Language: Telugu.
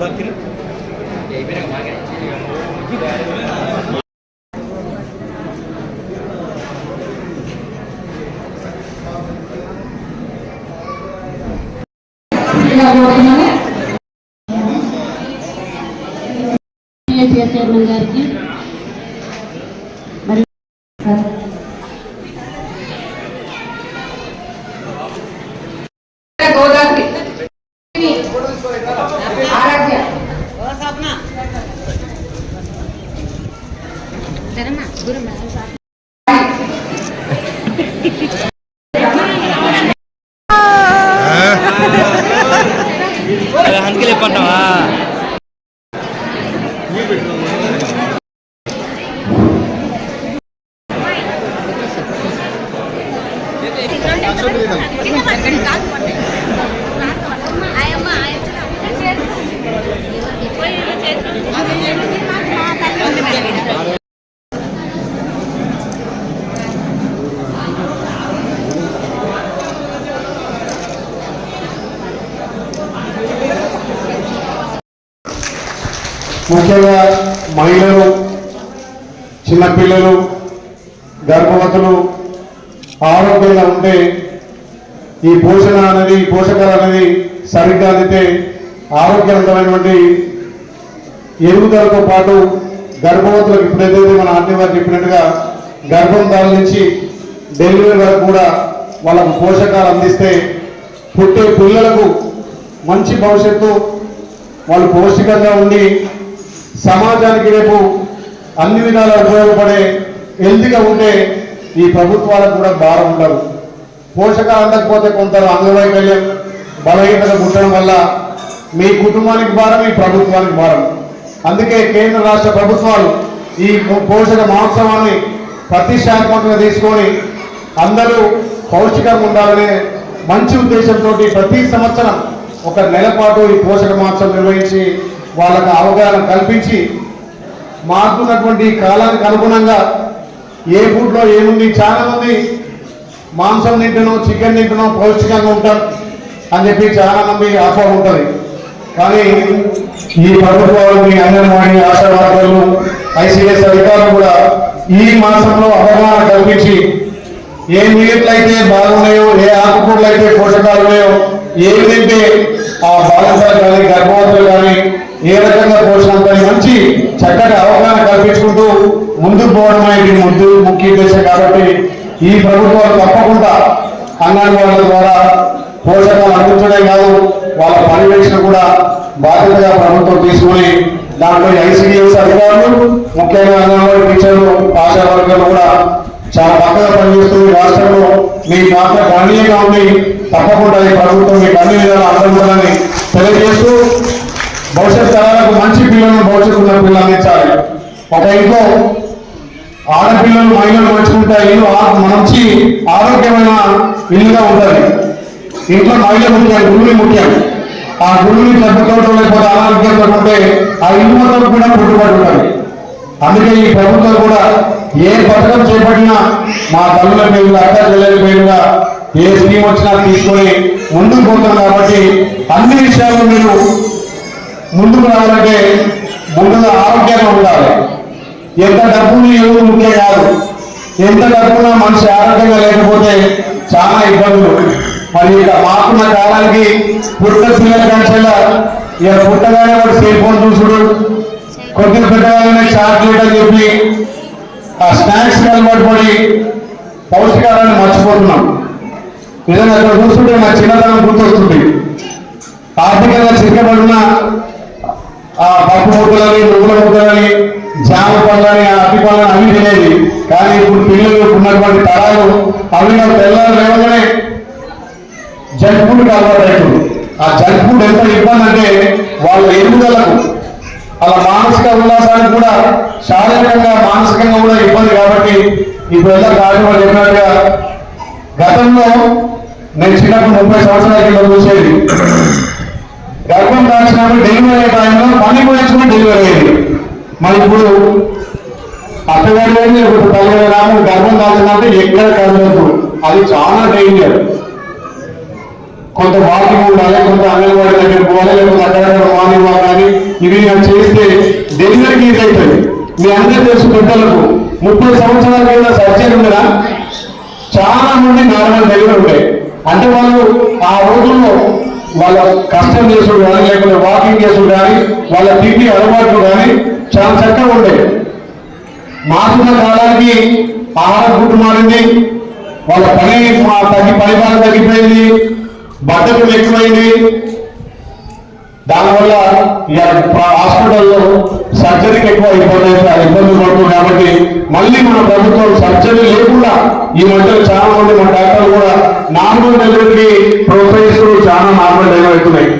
ಬರ್ತೀರಿ Gracias. పిఎస్సిఎస్ చైర్మన్ గారికి మరి గోదావరి. ఆరాధ్య. అందుకే లేపంటావా? ముఖ్యంగా మహిళలు చిన్నపిల్లలు గర్భవతులు ఆరోగ్యంగా ఉంటే ఈ పోషణ అనేది పోషకాలు అనేది సరిగ్గా అందితే ఆరోగ్యవంతమైనటువంటి ఎదుగుదలతో పాటు గర్భవతులకు ఇప్పుడైతే మన ఆర్టీ వారు చెప్పినట్టుగా గర్భం దాని నుంచి డెలివరీ వరకు కూడా వాళ్ళకు పోషకాలు అందిస్తే పుట్టే పిల్లలకు మంచి భవిష్యత్తు వాళ్ళు పౌష్టికంగా ఉండి సమాజానికి రేపు అన్ని విధాలు ఉపయోగపడే హెల్తీగా ఉంటే ఈ ప్రభుత్వాలకు కూడా భారం ఉండదు. పోషకాలు అందకపోతే కొంత అంగవైకల్యం బలహీనత ఉండడం వల్ల మీ కుటుంబానికి భారం మీ ప్రభుత్వానికి భారం. అందుకే కేంద్ర రాష్ట్ర ప్రభుత్వాలు ఈ పోషక మహోత్సవాన్ని ప్రతిష్టాత్మకంగా తీసుకొని అందరూ పౌష్టికంగా ఉండాలనే మంచి ఉద్దేశంతో ప్రతి సంవత్సరం ఒక నెల పాటు ఈ పోషక మహోత్సవం నిర్వహించి వాళ్ళకు అవగాహన కల్పించి మారుతున్నటువంటి కాలానికి అనుగుణంగా ఏ ఫుడ్లో ఏముంది చాలా మంది మాంసం తింటున్నాం చికెన్ తింటున్నాం పౌష్టికంగా ఉంటాం అని చెప్పి చాలా మంది ఆశ ఉంటుంది. కానీ ఈ ప్రభుత్వాలు మీ అంగన్వాడీ ఆశా వర్గాలు ఐసీఎస్ అధికారులు కూడా ఈ మాసంలో అవగాహన కల్పించి ఏ నీళ్ళు అయితే బాగున్నాయో ఏ ఆకుకూరలు అయితే పోషకాలు ఉన్నాయో ఏవి తింటే ఆ బాలసారి కానీ ఏ పోషణ మంచి చక్కటి అవగాహన కల్పించుకుంటూ ముందుకు పోవడం అనేది ముందు ముఖ్య ఉద్దేశం కాబట్టి ఈ ప్రభుత్వాలు తప్పకుండా అంగన్వాడీల ద్వారా పోషకాలు అందించడే కాదు వాళ్ళ పర్యవేక్షణ కూడా బాధ్యతగా ప్రభుత్వం తీసుకుని దాంట్లో ఐసీడీఎస్ అధికారులు ముఖ్యంగా అంగన్వాడీ టీచర్లు ఆశా వర్గాలు కూడా చాలా పక్కగా పనిచేస్తూ ఈ రాష్ట్రంలో మీ పాత్ర గణనీయంగా ఉంది. తప్పకుండా ఈ ప్రభుత్వం మీకు అన్ని విధాలు అందజేయాలని తెలియజేస్తూ భవిష్యత్ తరాలకు మంచి పిల్లలను భవిష్యత్తు ఉన్న పిల్లలు అందించాలి. ఒక ఇంట్లో ఆడపిల్లలు మహిళలు మంచుకుంటే ఇల్లు ఆ- మంచి ఆరోగ్యమైన ఇల్లుగా ఉంటుంది. ఇంట్లో మహిళ ముఖ్యం గురువుని ముఖ్యం. ఆ గురువుని చెప్పుకోవడం లేకపోతే అనారోగ్యంతో ఉంటే ఆ ఇల్లు మొత్తం కూడా పుట్టుబడి ఉంటుంది. అందుకే ఈ ప్రభుత్వం కూడా ఏ పథకం చేపట్టినా మా తల్లుల పేరు అక్క చెల్లెల పేరుగా ఏ స్కీమ్ వచ్చినా తీసుకొని ముందుకు పోతాం కాబట్టి అన్ని విషయాలు మీరు ముందుకు రావాలంటే ముందుగా ఆరోగ్యంగా ఉండాలి. ఎంత డబ్బులు ఎవరు ముఖ్యం కాదు. ఎంత డబ్బున్నా మనిషి ఆరోగ్యంగా లేకపోతే చాలా ఇబ్బందులు. మరి ఇక మాకున్న కాలానికి పుట్ట పిల్లల కంచెల ఇక పుట్టగానే వాడు సెల్ ఫోన్ చూసుడు. కొద్దిగా పెట్టగానే చాక్లెట్ అని చెప్పి ఆ స్నాక్స్ అలవాటు పడి పౌష్టికారాన్ని మర్చిపోతున్నాం. నిజంగా అక్కడ చూస్తుంటే మా చిన్నతనం గుర్తొస్తుంది. ఆర్థికంగా చిక్కబడిన ఆ పప్పు ముక్కలని నువ్వుల ముక్కలని జామ పండ్లని ఆ అట్టి పండ్లని అన్ని తినేది. కానీ ఇప్పుడు పిల్లలు ఉన్నటువంటి తరాలు అవి నాకు తెల్లారు లేవగానే జంక్ ఫుడ్ అలవాటు ఆ జంక్ ఫుడ్ ఎంత ఇబ్బంది అంటే వాళ్ళ ఎదుగుదలకు అలా మానసిక ఉల్లాసానికి కూడా శారీరకంగా మానసికంగా కూడా ఇబ్బంది కాబట్టి ఇప్పుడు ఎలా కార్యక్రమం చెప్పినట్టుగా గతంలో నేను చిన్నప్పుడు ముప్పై సంవత్సరాల కింద చూసేది. గర్భం దాచినప్పుడు డెలివరీ అయ్యే టైంలో పని పోయించుకుని డెలివరీ అయ్యింది. మరి ఇప్పుడు అత్తగారి లేదు ఇప్పుడు తల్లిగారు రాము గర్భం దాచినప్పుడు ఎక్కడ కదలదు అది చాలా డేంజర్ కొంత వాకింగ్ ఉండాలి కొంత అంగన్వాడీ దగ్గర పోవాలి లేకపోతే అక్కడ మార్నింగ్ వాక్ కానీ ఇవి చేస్తే డెలివరీకి ఇది అవుతుంది మీ అందరూ తెలుసు పెద్దలకు ముప్పై సంవత్సరాల కింద సర్జరీ ఉండరా చాలా మంది నార్మల్ డెలివరీ ఉంటాయి అంటే వాళ్ళు ఆ రోజుల్లో వాళ్ళ కష్టం చేసుడు కానీ లేకపోతే వాకింగ్ చేసుడు కానీ వాళ్ళ తిండి అలవాట్లు కానీ చాలా చక్కగా ఉండేవి. మారుతున్న కాలానికి ఆహారం గుట్టు మారింది. వాళ్ళ పని మా- తగ్గి పని భాగం తగ్గిపోయింది. బట్టలు ఎక్కువైంది. దానివల్ల హాస్పిటల్లో సర్జరీకి ఎక్కువ ఇబ్బంది అవుతుంది పడుతుంది కాబట్టి మళ్ళీ మన ప్రభుత్వం సర్జరీ లేకుండా ఈ మధ్య చాలా మంది మన డాక్టర్లు కూడా నార్మల్ డెలివరీకి ప్రోత్సహిస్తూ చాలా నార్మల్ డెలివరీ అవుతున్నాయి.